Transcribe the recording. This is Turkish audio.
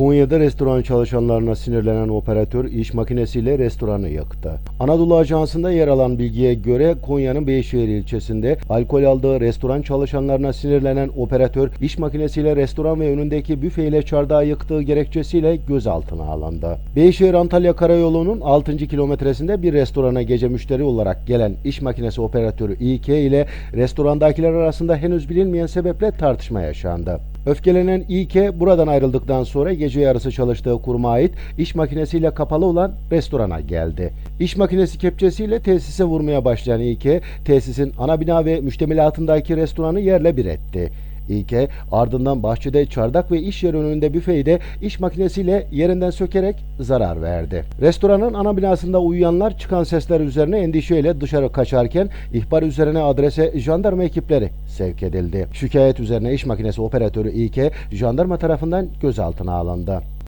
Konya'da restoran çalışanlarına sinirlenen operatör iş makinesiyle restoranı yaktı. Anadolu Ajansı'nda yer alan bilgiye göre Konya'nın Beyşehir ilçesinde alkol aldığı restoran çalışanlarına sinirlenen operatör iş makinesiyle restoran ve önündeki büfeyle çardağı yıktığı gerekçesiyle gözaltına alındı. Beyşehir Antalya Karayolu'nun 6. kilometresinde bir restorana gece müşteri olarak gelen iş makinesi operatörü İK ile restorandakiler arasında henüz bilinmeyen sebeple tartışma yaşandı. Öfkelenen İK buradan ayrıldıktan sonra gece yarısı çalıştığı kuruma ait iş makinesiyle kapalı olan restorana geldi. İş makinesi kepçesiyle tesise vurmaya başlayan İK, tesisin ana bina ve müştemilatındaki restoranı yerle bir etti. İlke ardından bahçede çardak ve iş yeri önünde büfeyi de iş makinesiyle yerinden sökerek zarar verdi. Restoranın ana binasında uyuyanlar çıkan sesler üzerine endişeyle dışarı kaçarken ihbar üzerine adrese jandarma ekipleri sevk edildi. Şikayet üzerine iş makinesi operatörü İlke jandarma tarafından gözaltına alındı.